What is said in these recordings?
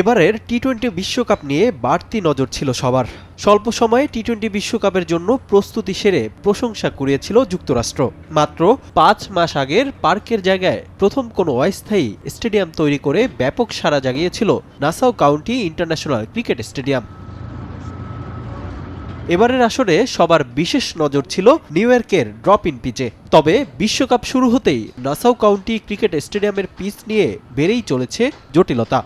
এবারের T twenty বিশ্বকাপ নিয়ে বাড়তি নজর ছিল সবার। স্বল্প সময়ে টি টোয়েন্টি বিশ্বকাপের জন্য প্রস্তুতি সেরে প্রশংসা কুড়িয়েছিল যুক্তরাষ্ট্র। মাত্র পাঁচ মাস আগের পার্কের জায়গায় প্রথম কোনো অস্থায়ী স্টেডিয়াম তৈরি করে ব্যাপক সাড়া জাগিয়েছিল Nassau County International Cricket Stadium. এবারের আসরে সবার বিশেষ নজর ছিল নিউ ইয়র্কের ড্রপ ইন পিচে। তবে বিশ্বকাপ শুরু হতেই নাসাও কাউন্টি ক্রিকেট স্টেডিয়ামের পিচ নিয়ে বেড়েই চলেছে জটিলতা।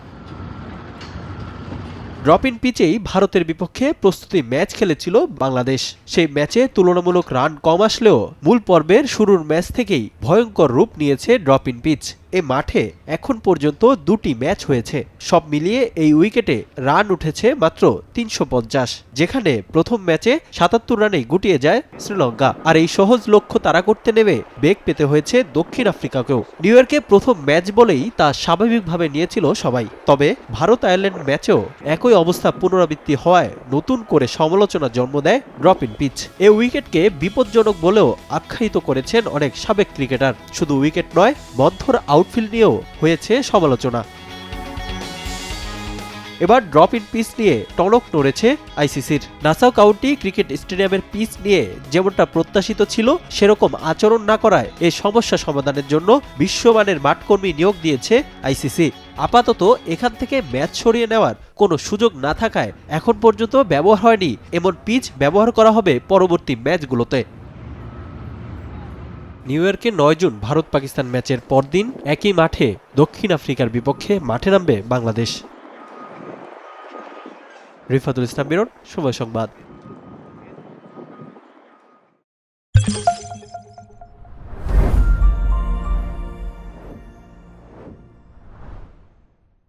ড্রপ ইন পিচেই ভারতের বিপক্ষে প্রস্তুতি ম্যাচ খেলেছিল বাংলাদেশ। সেই ম্যাচে তুলনামূলক রান কম আসলেও মূল পর্বের শুরুর ম্যাচ থেকেই ভয়ঙ্কর রূপ নিয়েছে ড্রপ ইন পিচ। এ মাঠে এখন পর্যন্ত দুটি ম্যাচ হয়েছে। সব মিলিয়ে এই উইকেটে রান উঠেছে মাত্র তিনশো পঞ্চাশ, যেখানে প্রথম ম্যাচে সাতাত্তর রানে গুটিয়ে যায় শ্রীলঙ্কা। আর এই সহজ লক্ষ্য তারা করতে নেমে বেগ পেতে হয়েছে দক্ষিণ আফ্রিকাকেও। নিউ ইয়র্কে প্রথম ম্যাচ বলেই তা স্বাভাবিকভাবে নিয়েছিল সবাই। তবে ভারত আয়ারল্যান্ড ম্যাচেও একই অবস্থা পুনরাবৃত্তি হওয়ায় নতুন করে সমালোচনা জন্ম দেয় ড্রপ ইন পিচ। এ উইকেটকে বিপজ্জনক বলেও আখ্যায়িত করেছেন অনেক সাবেক ক্রিকেটার। শুধু উইকেট নয় মধ্যর আউটফিল্ড নিয়েও হয়েছে সমালোচনা। এবার ড্রপ ইন পিচ নিয়ে টনক নড়েছে আইসিসির নাসাও কাউন্টি ক্রিকেট স্টেডিয়ামের পিচ নিয়ে যেমনটা প্রত্যাশিত ছিল, সেরকম আচরণ না করায় এ সমস্যা সমাধানের জন্য বিশ্বমানের মাঠকর্মী নিয়োগ দিয়েছে আইসিসি আপাতত এখান থেকে ম্যাচ সরিয়ে নেওয়ার কোনো সুযোগ না থাকায় এখন পর্যন্ত ব্যবহার হয়নি, এমন পিচ ব্যবহার করা হবে পরবর্তী ম্যাচগুলোতে। নিউ ইয়র্কে নয় জুন ভারত পাকিস্তান ম্যাচের পরদিন একই মাঠে দক্ষিণ আফ্রিকার বিপক্ষে মাঠে নামবে বাংলাদেশ। রিফাতুল ইসলাম বিরন সময় সংবাদ।